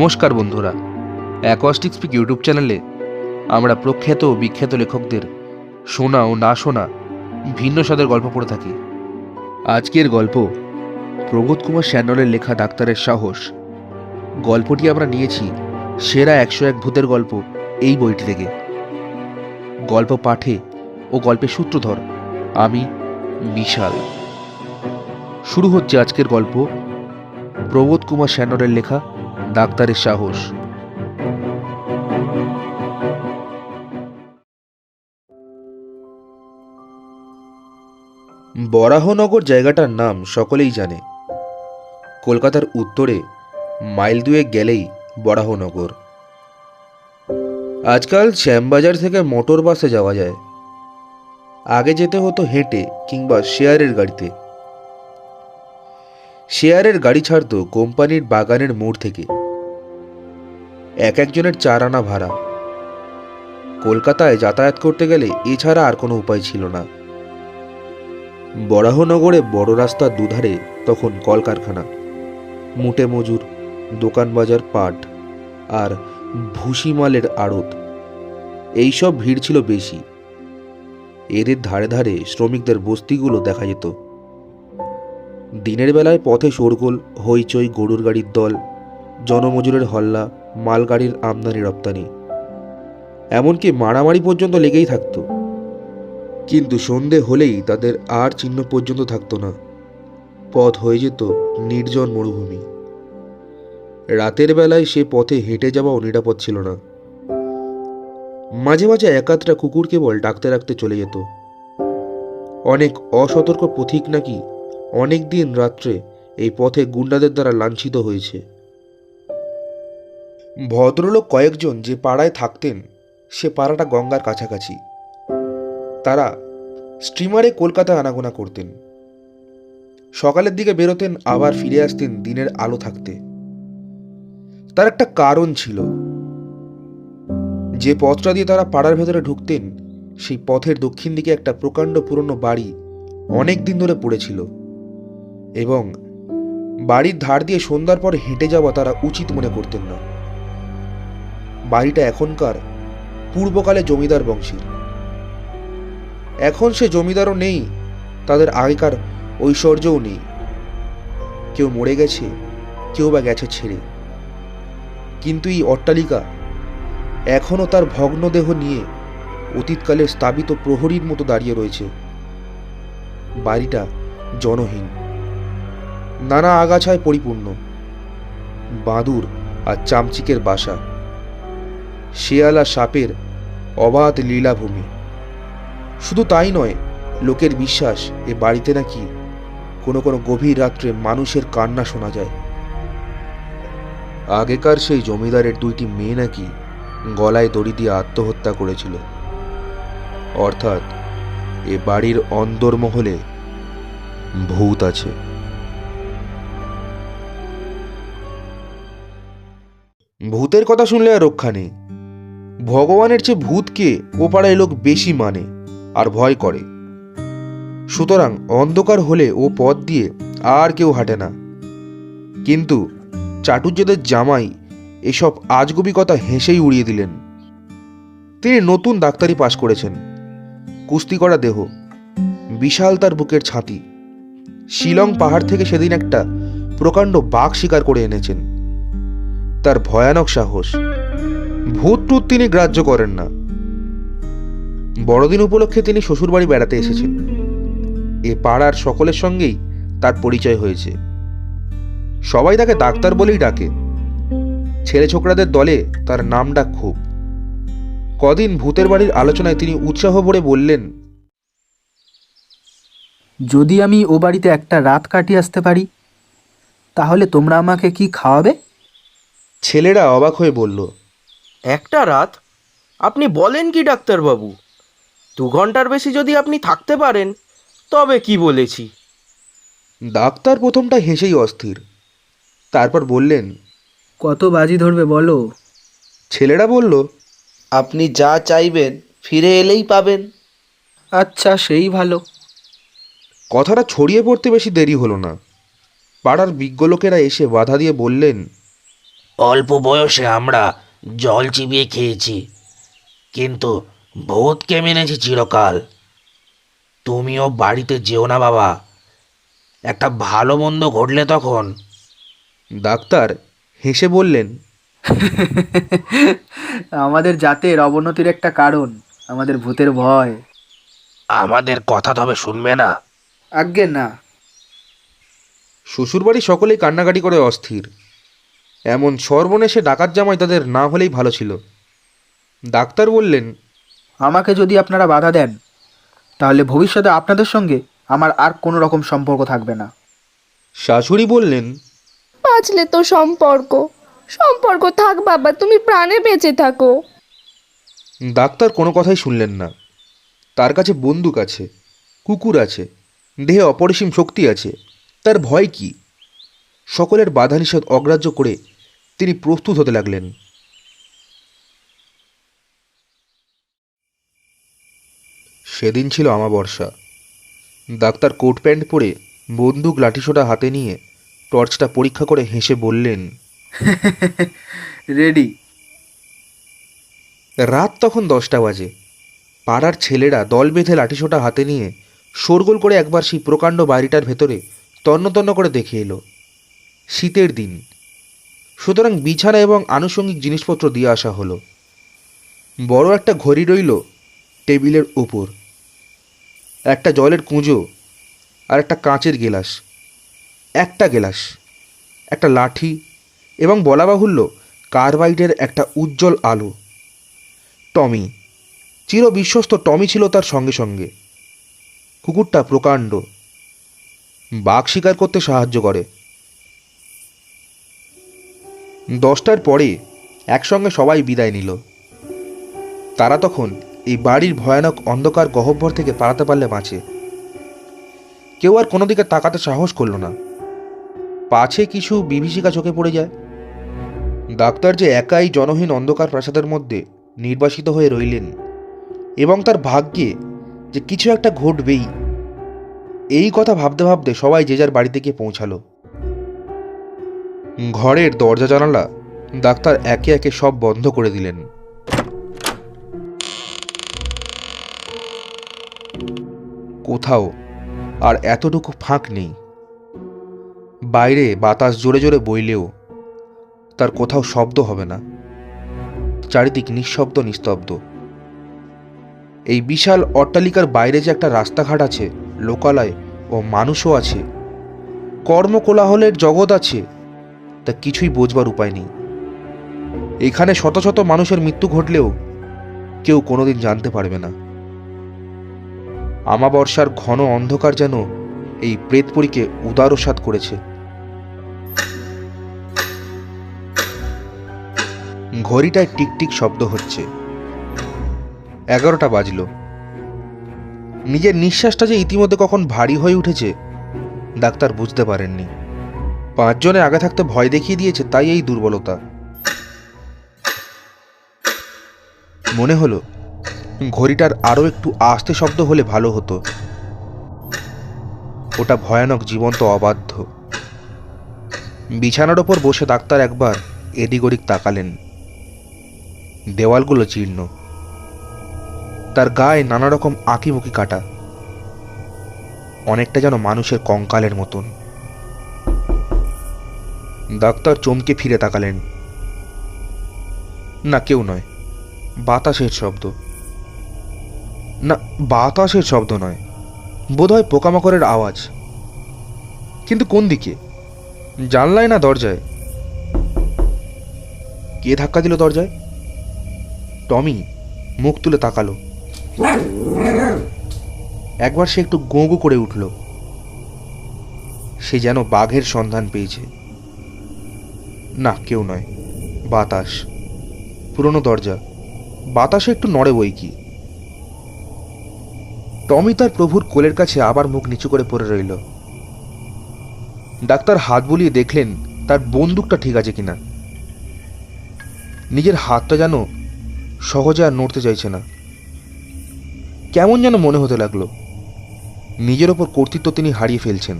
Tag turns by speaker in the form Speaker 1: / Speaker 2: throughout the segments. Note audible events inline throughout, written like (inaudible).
Speaker 1: নমস্কার বন্ধুরা। Acoustic speak YouTube চ্যানেলে আমরা প্রখ্যাত ও বিখ্যাত লেখকদের শোনা ও না শোনা ভিন্ন স্বাদের গল্প পড়ে থাকি। আজকের গল্প প্রবোধ কুমার স্যান্ডলের লেখা ডাক্তারের সাহস। গল্পটি আমরা নিয়েছি সেরা একশো এক ভূতের গল্প এই বইটি থেকে। গল্প পাঠে ও গল্পের সূত্রধর আমি বিশাল। শুরু হচ্ছে আজকের গল্প প্রবোধ কুমার স্যান্ডলের লেখা ডাক্তারের সাহস। বরাহনগর জায়গাটার নাম সকলেই জানে। কলকাতার উত্তরে মাইল দুয়েক গেলেই বরাহনগর। আজকাল শ্যামবাজার থেকে মোটর বাসে যাওয়া যায়। আগে যেতে হতো হেঁটে কিংবা শেয়ারের গাড়িতে। শেয়ারের গাড়ি ছাড়তো কোম্পানির বাগানের মোড় থেকে। এক একজনের চার আনা ভাড়া। কলকাতায় যাতায়াত করতে গেলে এছাড়া আর কোনো উপায় ছিল না। বরাহনগরে বড় রাস্তার দুধারে, তখন কলকারখানা। মুটে মজুর, দোকান বাজার পাট, আর ভুসিমালের আড়ত। এইসব ভিড় ছিল বেশি। এদের ধারে ধারে শ্রমিকদের বস্তিগুলো দেখা যেত। দিনের বেলায় পথে শোরগোল, হইচই, গরুর গাড়ির দল, জনমজুরের হল্লা মালগাড়ির আমদানি রপ্তানি। এমনকি মারামারি পর্যন্ত লেগেই থাকতো। কিন্তু সন্ধে হলেই তাদের আর চিহ্ন পর্যন্ত থাকতো না। পথ হয়ে যেত নির্জন মরুভূমি। রাতের বেলায় সে পথে হেঁটে যাওয়াও নিরাপদ ছিল না। মাঝে মাঝে একাত্রা কুকুর কেবল ডাকতে রাখতে চলে যেত। অনেক অসতর্ক পথিক নাকি অনেক দিন রাত্রে এই পথে গুন্ডাদের দ্বারা লাঞ্ছিত হয়েছে। ভদ্রলোক কয়েকজন যে পাড়ায় থাকতেন, সে পাড়াটা গঙ্গার কাছাকাছি। তারা স্টিমারে কলকাতা আনাগোনা করতেন। সকালের দিকে বেরোতেন, আবার ফিরে আসতেন দিনের আলো থাকতে। তার একটা কারণ ছিল। যে পথটা দিয়ে তারা পাড়ার ভেতরে ঢুকতেন, সেই পথের দক্ষিণ দিকে একটা প্রকাণ্ড পুরনো বাড়ি অনেক দিন ধরে পড়েছিল এবং বাড়ির ধার দিয়ে সন্ধ্যার পর হেঁটে যাওয়া তারা উচিত মনে করতেন না। বাড়িটা এখনকার পূর্বকালে জমিদার বংশের। এখন সে জমিদারও নেই, তাদের আগেকার ঐশ্বর্যও নেই। কেউ মরে গেছে, কেউ বা গেছে ছেড়ে। কিন্তু এই অট্টালিকা এখনও তার ভগ্ন দেহ নিয়ে অতীতকালের স্থাপিত প্রহরীর মতো দাঁড়িয়ে রয়েছে। বাড়িটা জনহীন, নানা আগাছায় পরিপূর্ণ, বাঁদুর আর চামচিকের বাসা। শেয়াল সাপের অবাধ লীলাভূমি। শুধু তাই নয়, লোকের বিশ্বাস এ বাড়িতে নাকি কোনো কোনো গভীর রাত্রে মানুষের কান্না শোনা যায়। আগেকার সেই জমিদারের দুইটি মেয়ে নাকি গলায় দড়ি দিয়ে আত্মহত্যা করেছিল। অর্থাৎ এ বাড়ির অন্দরমহলে ভূত আছে। ভূতের কথা শুনলে আর রক্ষা নেই। ভগবানের চেয়ে ভূতকে ও পাড়ায় লোক বেশি মানে আর ভয় করে। সুতরাং অন্ধকার হলে ও পথ দিয়ে আর কেউ হাঁটে না। কিন্তু চাটুর্যদের জামাই এসব আজগুবি কথা হেসেই উড়িয়ে দিলেন। তিনি নতুন ডাক্তারি পাশ করেছেন। কুস্তি করা দেহ, বিশাল তার বুকের ছাতি, শিলং পাহাড় থেকে সেদিন একটা প্রকাণ্ড বাঘ শিকার করে এনেছেন। তার ভয়ানক সাহস ভূত টুত তিনি গ্রাহ্য করেন না। বড়দিন উপলক্ষে তিনি শ্বশুরবাড়ি বেড়াতে এসেছেন এ পাড়ার সকলের সঙ্গেই তার পরিচয় হয়েছে। সবাই তাকে ডাক্তার বলেই ডাকে। ছেলে ছোকরাদের দলে তার নাম ডাক খুব। কদিন ভূতের বাড়ির আলোচনায় তিনি উৎসাহ ভরে বললেন
Speaker 2: যদি আমি ও বাড়িতে একটা রাত কাটিয়ে আসতে পারি তাহলে তোমরা আমাকে কি খাওয়াবে?
Speaker 1: ছেলেরা অবাক হয়ে বলল
Speaker 3: একটা রাত আপনি বলেন কি ডাক্তারবাবু? দু ঘণ্টার বেশি যদি আপনি থাকতে পারেন তবে কি বলেছি?
Speaker 1: ডাক্তার প্রথমটা হেসেই অস্থির। তারপর বললেন
Speaker 2: কত বাজি ধরবে বলো?
Speaker 1: ছেলেরা বলল
Speaker 4: আপনি যা চাইবেন ফিরে এলেই পাবেন।
Speaker 2: আচ্ছা সেই ভালো।
Speaker 1: কথাটা ছড়িয়ে পড়তে বেশি দেরি হলো না। পাড়ার বিজ্ঞ লোকেরা এসে বাধা দিয়ে বললেন
Speaker 5: অল্প বয়সে আমরা জল চিবিয়ে খেয়েছি। কিন্তু ভূতকে মেনেছি চিরকাল? তুমিও বাড়িতে যেও না বাবা। একটা ভালো মন্দ ঘটলে তখন।
Speaker 1: ডাক্তার হেসে বললেন
Speaker 2: আমাদের জাতের অবনতির একটা কারণ আমাদের ভূতের ভয়।
Speaker 5: আমাদের কথা তবে শুনবে না।
Speaker 2: আজ্ঞে না।
Speaker 1: শ্বশুরবাড়ি সকলেই কান্নাকাটি করে অস্থির। এমন সর্বনেশে ডাকাত জামাই তাদের না হলেই ভালো ছিল। ডাক্তার বললেন
Speaker 2: আমাকে যদি আপনারা বাধা দেন তাহলে ভবিষ্যতে আপনাদের সঙ্গে আমার আর কোনো রকম সম্পর্ক থাকবে না।
Speaker 1: শাশুড়ি বললেন
Speaker 6: বাঁচলে তো সম্পর্ক। সম্পর্ক থাক বাবা তুমি প্রাণে বেঁচে থাকো।
Speaker 1: ডাক্তার কোনো কথাই শুনলেন না। তার কাছে বন্দুক আছে কুকুর আছে দেহে অপরিসীম শক্তি আছে তার ভয় কি? সকলের বাধা নিষেধ অগ্রাহ্য করে তিনি প্রস্তুত হতে লাগলেন। সেদিন ছিল আমাবর্ষা। ডাক্তার কোট প্যান্ট পরে বন্দুক লাঠিসোটা হাতে নিয়ে টর্চটা পরীক্ষা করে হেসে বললেন (laughs)
Speaker 2: রেডি।
Speaker 1: রাত তখন দশটা বাজে। পাড়ার ছেলেরা দল বেঁধে লাঠিসোটা হাতে নিয়ে শোরগোল করে একবার সেই প্রকাণ্ড বাড়িটার ভেতরে তন্ন তন্ন করে দেখে এলো। শীতের দিন সুতরাং বিছানা এবং আনুষঙ্গিক জিনিসপত্র দিয়ে আসা হলো। বড় একটা ঘড়ি রইল টেবিলের উপর। একটা জলের কুঁজো আর একটা কাঁচের গেলাস। একটা গেলাস, একটা লাঠি এবং বলা বাহুল্য কার্বাইডের একটা উজ্জ্বল আলো। টমি, চির বিশ্বস্ত টমি ছিল তার সঙ্গে সঙ্গে। কুকুরটা প্রকাণ্ড। বাঘ শিকার করতে সাহায্য করে। দশটার পরে একসঙ্গে সবাই বিদায় নিল। তারা তখন এই বাড়ির ভয়ানক অন্ধকার গহ্বর থেকে পালাতে পারলে বাঁচে। কেউ আর কোনো দিকে তাকাতে সাহস করল না। পাছে কিছু বিভীষিকা চোখে পড়ে যায়। ডাক্তার যে একাই জনহীন অন্ধকার প্রাসাদের মধ্যে নির্বাসিত হয়ে রইলেন এবং তার ভাগ্যে যে কিছু একটা ঘটবেই, এই কথা ভাবতে ভাবতে সবাই যে যার বাড়িতে গিয়ে পৌঁছালো। ঘরের দরজা জানালা ডাক্তার একে একে সব বন্ধ করে দিলেন। কোথাও আর এতটুকু ফাঁক নেই। বাইরে বাতাস জোরে জোরে বইলেও তার কোথাও শব্দ হবে না। চারিদিক নিঃশব্দ, নিস্তব্ধ। এই বিশাল অট্টালিকার বাইরে যে একটা রাস্তাঘাট আছে, লোকালয় ও মানুষও আছে, কর্মকোলাহলের জগৎ আছে তা কিছুই বোঝবার উপায় নেই। এখানে শত শত মানুষের মৃত্যু ঘটলেও কেউ কোনোদিন জানতে পারবে না। আমাবর্ষার ঘন অন্ধকার যেন এই প্রেতপুরীকে উদারসাত করেছে। ঘড়িটায় টিকটিক শব্দ হচ্ছে। এগারোটা বাজলো। নিজের নিঃশ্বাসটা যে ইতিমধ্যে কখন ভারী হয়ে উঠেছে, ডাক্তার বুঝতে পারেননি। পাঁচজনে আগে থাকতে ভয় দেখিয়ে দিয়েছে, তাই এই দুর্বলতা। মনে হলো, ঘড়িটার আরও একটু আস্তে শব্দ হলে ভালো হতো। ওটা ভয়ানক, জীবন্ত, অবাধ্য। বিছানার ওপর বসে ডাক্তার একবার এদিক ওদিক তাকালেন। দেওয়ালগুলো জীর্ণ। তার গায়ে নানা রকম আঁকিমুকি কাটা। অনেকটা যেন মানুষের কঙ্কালের মতন। ডাক্তার চমকে ফিরে তাকালেন। না, কেউ নয়। বাতাসের শব্দ। না, বাতাসের শব্দ নয়। বোধহয় পোকামাকড়ের আওয়াজ। কিন্তু কোন দিকে? জানলায় না দরজায়? কে ধাক্কা দিল দরজায়? টমি মুখ তুলে তাকালো। একবার সে একটু গোঁ করে উঠল। সে যেন বাঘের সন্ধান পেয়েছে। না, কেউ নয়, বাতাস, পুরনো দরজা, বাতাসে একটু নড়ে বই কি। টমি তার প্রভুর কোলের কাছে আবার মুখ নিচু করে পড়ে রইল। ডাক্তার হাত বুলিয়ে দেখলেন তার বন্দুকটা ঠিক আছে কিনা। নিজের হাতটা যেন সহজে আর নড়তে চাইছে না। কেমন যেন মনে হতে লাগল, নিজের ওপর কর্তৃত্ব তিনি হারিয়ে ফেলছেন।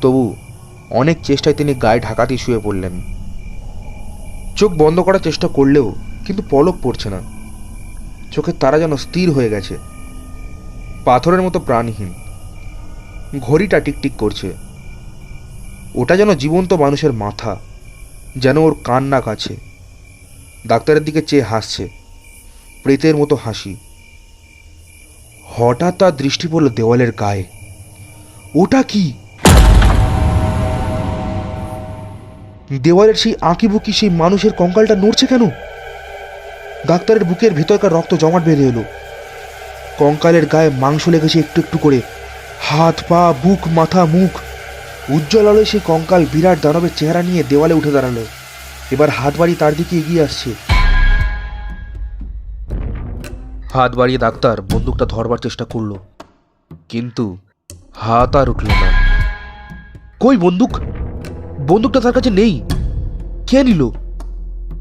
Speaker 1: তবু অনেক চেষ্টায় তিনি গায়ে ঢাকাতেই শুয়ে পড়লেন। চোখ বন্ধ করার চেষ্টা করলেও কিন্তু পলক পড়ছে না। চোখের তারা যেন স্থির হয়ে গেছে। পাথরের মতো প্রাণহীন। ঘড়িটা টিকটিক করছে। ওটা যেন জীবন্ত মানুষের মাথা, যেন ওর কান্না কাছে ডাক্তারের দিকে চেয়ে হাসছে। প্রেতের মতো হাসি। হঠাৎ তার দৃষ্টি পড়ল দেওয়ালের গায়ে। ওটা কি? দেওয়ালের সেই আঁকিবুকি সেই মানুষের কঙ্কালটা নড়ছে কেন? ডাক্তারের বুকের ভেতরকার রক্ত জমাট বেঁধে এলো। কঙ্কালের গায়ে মাংস লেগেছে একটু একটু করে। হাত, পা, বুক, মাথা, মুখ। উজ্জ্বল আলোয় সেই কঙ্কাল বিরাট দানবের চেহারা নিয়ে দেওয়ালে উঠে দাঁড়াল। এবার হাত বাড়ি তার দিকে এগিয়ে আসছে। হাত বাড়িয়ে ডাক্তার বন্দুকটা ধরবার চেষ্টা করল। কিন্তু হাত আর উঠল না। কই বন্দুক? বন্দুকটা তার কাছে নেই। কে নিল?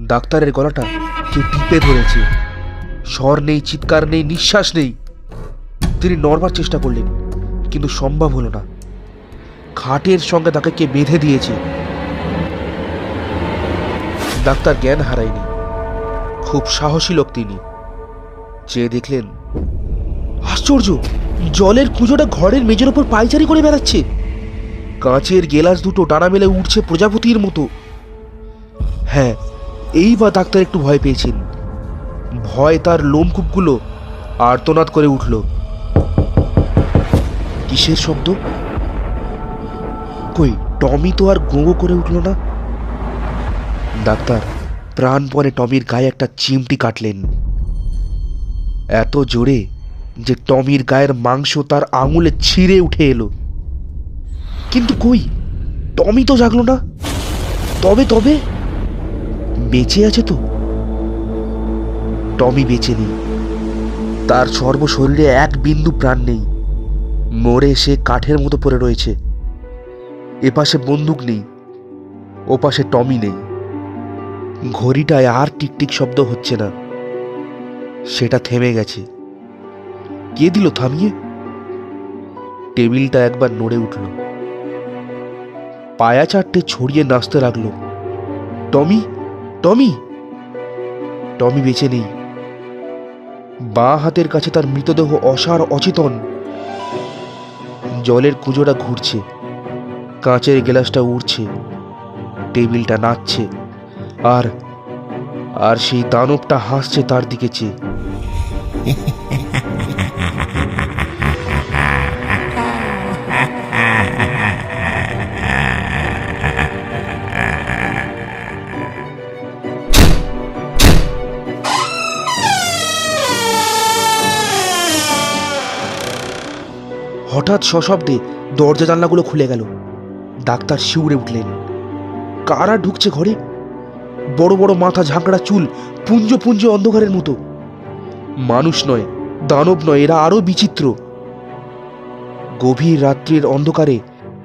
Speaker 1: ডাক্তারের গলাটা কে টিপে ধরেছে? স্বর নেই, চিৎকার নেই, নিঃশ্বাস নেই। তিনি নড়বার চেষ্টা করলেন, কিন্তু সম্ভব হলো না। খাটের সঙ্গে তাকে কে বেঁধে দিয়েছে? ডাক্তার জ্ঞান হারায়নি। খুব সাহসী লোক তিনি। চেয়ে দেখলেন, আশ্চর্য! জলের কুজোটা ঘরের মেজের ওপর পাইচারি করে বেড়াচ্ছে। কাঁচের গেলাস দুটো ডানা মেলে উঠছে প্রজাপতির মতো। হ্যাঁ এই বা ডাক্তার একটু ভয় পেয়েছেন। ভয় তার লোমকূপগুলো আর্তনাদ করে উঠল। কিসের শব্দ? কই, টমি তো আর গোঁ করে উঠল না? ডাক্তার, প্রাণপণে টমির গায়ে একটা চিমটি কাটলেন। এত জোরে যে টমির গায়ের মাংস তার আঙুলে ছিঁড়ে উঠে এলো। কিন্তু কই? টমি তো জাগলো না। তবে তবে, বেঁচে আছে তো। টমি বেঁচে নেই। তার সর্বশরীরে এক বিন্দু প্রাণ নেই। মরে সে কাঠের মতো পড়ে রয়েছে। এপাশে বন্দুক নেই। ওপাশে টমি নেই। ঘড়িটায় আর টিকটিক শব্দ হচ্ছে না। সেটা থেমে গেছে। কে দিল থামিয়ে? টেবিলটা একবার নড়ে উঠল। পায়া চারটে ছড়িয়ে নাচতে লাগল। টমি টমি। টমি বেঁচে নেই। বাঁ হাতের কাছে তার মৃতদেহ অসার অচেতন। জলের কুঁজোটা ঘুরছে। কাঁচের গ্লাসটা উড়ছে। টেবিলটা নাচছে। আর আর সেই দানবটা হাসছে তার দিকে চেয়ে। হঠাৎ সশব্দে দরজা জানলাগুলো খুলে গেল। ডাক্তার শিউরে উঠলেন। কারা ঢুকছে ঘরে? বড় বড় মাথা ঝাঁকড়া চুল, পুঞ্জ পুঞ্জ অন্ধকারের মতো। মানুষ নয়, দানব নয়, এরা আরও বিচিত্র। গভীর রাত্রির অন্ধকারে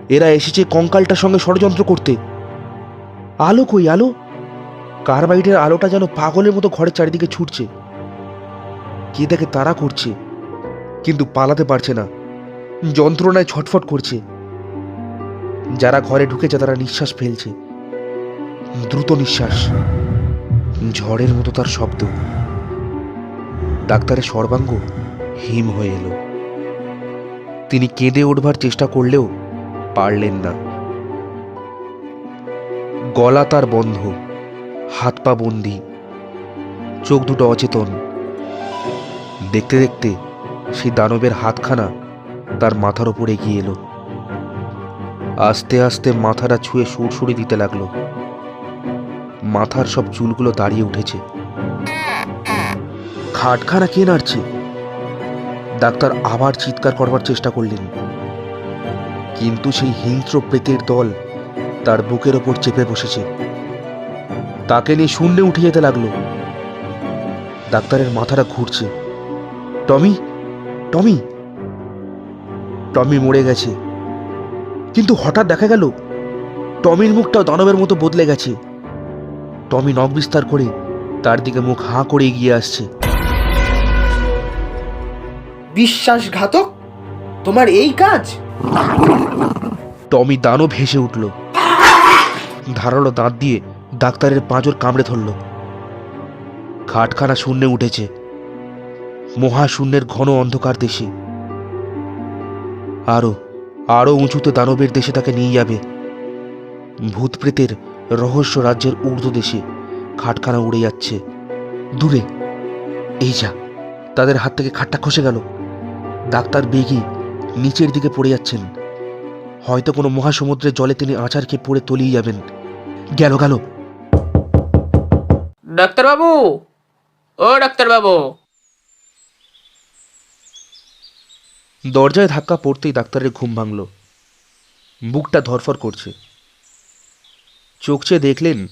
Speaker 1: এরা এসেছে কঙ্কালটার সঙ্গে ষড়যন্ত্র করতে। আলো কই, আলো? কার্বাইডের আলোটা যেন পাগলের মতো ঘরের চারিদিকে ছুটছে। কে দেখে তারা করছে? কিন্তু পালাতে পারছে না। যন্ত্রণায় ছটফট করছে। যারা ঘরে ঢুকেছে, তারা নিঃশ্বাস ফেলছে। দ্রুত নিঃশ্বাস। ঝড়ের মতো তার শব্দ। ডাক্তারের সর্বাঙ্গ হিম হয়ে এলো। তিনি কেঁদে ওঠবার চেষ্টা করলেও পারলেন না। গলা তার বন্ধ, হাত পা বন্দি, চোখ দুটো অচেতন। দেখতে দেখতে সেই দানবের হাতখানা তার মাথার ওপরে এগিয়ে এলো। আস্তে আস্তে মাথাটা ছুঁয়ে সুরসুরি দিতে লাগল। মাথার সব চুলগুলো দাঁড়িয়ে উঠেছে। খাটখানা কে নাড়ছে? ডাক্তার আবার চিৎকার করবার চেষ্টা করলেন। কিন্তু সেই হিংস্র প্রেতের দল তার বুকের ওপর চেপে বসেছে। তাকে নিয়ে শূন্যে উঠে যেতে লাগল। ডাক্তারের মাথাটা ঘুরছে। টমি টমি! টমি মরে গেছে। কিন্তু হঠাৎ দেখা গেল টমির মুখটাও দানবের মতো বদলে গেছে। টমি নখ বিস্তার করে তার দিকে মুখ হাঁ করে এগিয়ে আসছে।
Speaker 2: বিশ্বাসঘাতক? তোমার এই কাজ?
Speaker 1: টমি দানব হেসে উঠল। ধারালো দাঁত দিয়ে ডাক্তারের পাঁজর কামড়ে ধরল। খাটখানা শূন্যে উঠেছে। মহাশূন্যের ঘন অন্ধকার দেশে। আরও আরও উঁচুতে দানবের দেশে তাকে নিয়ে যাবে। ভূত প্রেতের রহস্য রাজ্যের উর্দু দেশে খাটখানা উড়ে যাচ্ছে। দূরে, এই যা, তাদের হাত থেকে খাটটা খসে গেল। ডাক্তার বেগি নিচের দিকে পড়ে যাচ্ছেন। হয়তো কোনো মহাসমুদ্রের জলে তিনি আচার খেয়ে পড়ে তলিয়ে যাবেন। গেল গেল।
Speaker 7: ডাক্তারবাবু! ও ডাক্তারবাবু!
Speaker 1: দরজায় ধাক্কা পড়তেই ডাক্তারের ঘুম ভাঙল। বুকটা ধরফর করছে। চোখ চেয়ে দেখলেন,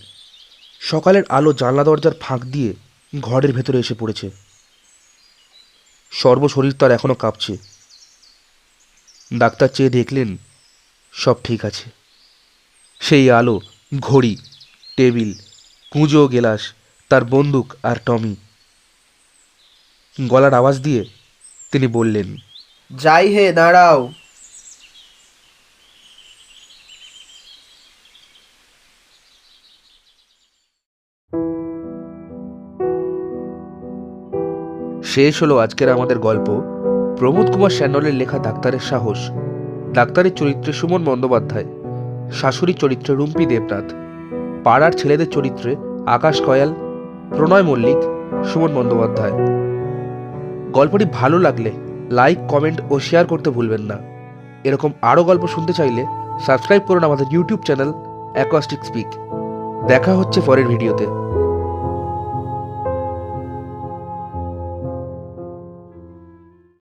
Speaker 1: সকালের আলো জানলা দরজার ফাঁক দিয়ে ঘরের ভেতরে এসে পড়েছে। সর্বশরীর তার এখনও কাঁপছে। ডাক্তার চেয়ে দেখলেন, সব ঠিক আছে। সেই আলো, ঘড়ি, টেবিল, কুঁজো গেলাস, তার বন্দুক আর টমি। গলার আওয়াজ দিয়ে তিনি বললেন
Speaker 2: যাই হে, দাঁড়াও।
Speaker 1: শেষ হলো আজকের আমাদের গল্প। প্রমোদ কুমার স্যান্ডলের লেখা ডাক্তারের সাহস। ডাক্তারের চরিত্রে সুমন বন্দ্যোপাধ্যায় শাশুড়ির চরিত্রে রুম্পি দেবনাথ, পাড়ার ছেলেদের চরিত্রে আকাশ কয়াল, প্রণয় মল্লিক, সুমন বন্দ্যোপাধ্যায়। গল্পটি ভালো লাগলে লাইক, কমেন্ট ও শেয়ার করতে ভুলবেন না। এরকম আরও গল্প শুনতে চাইলে সাবস্ক্রাইব করুন আমাদের ইউটিউব চ্যানেল অ্যাকোয়াস্টিক স্পিক। দেখা হচ্ছে পরের ভিডিওতে।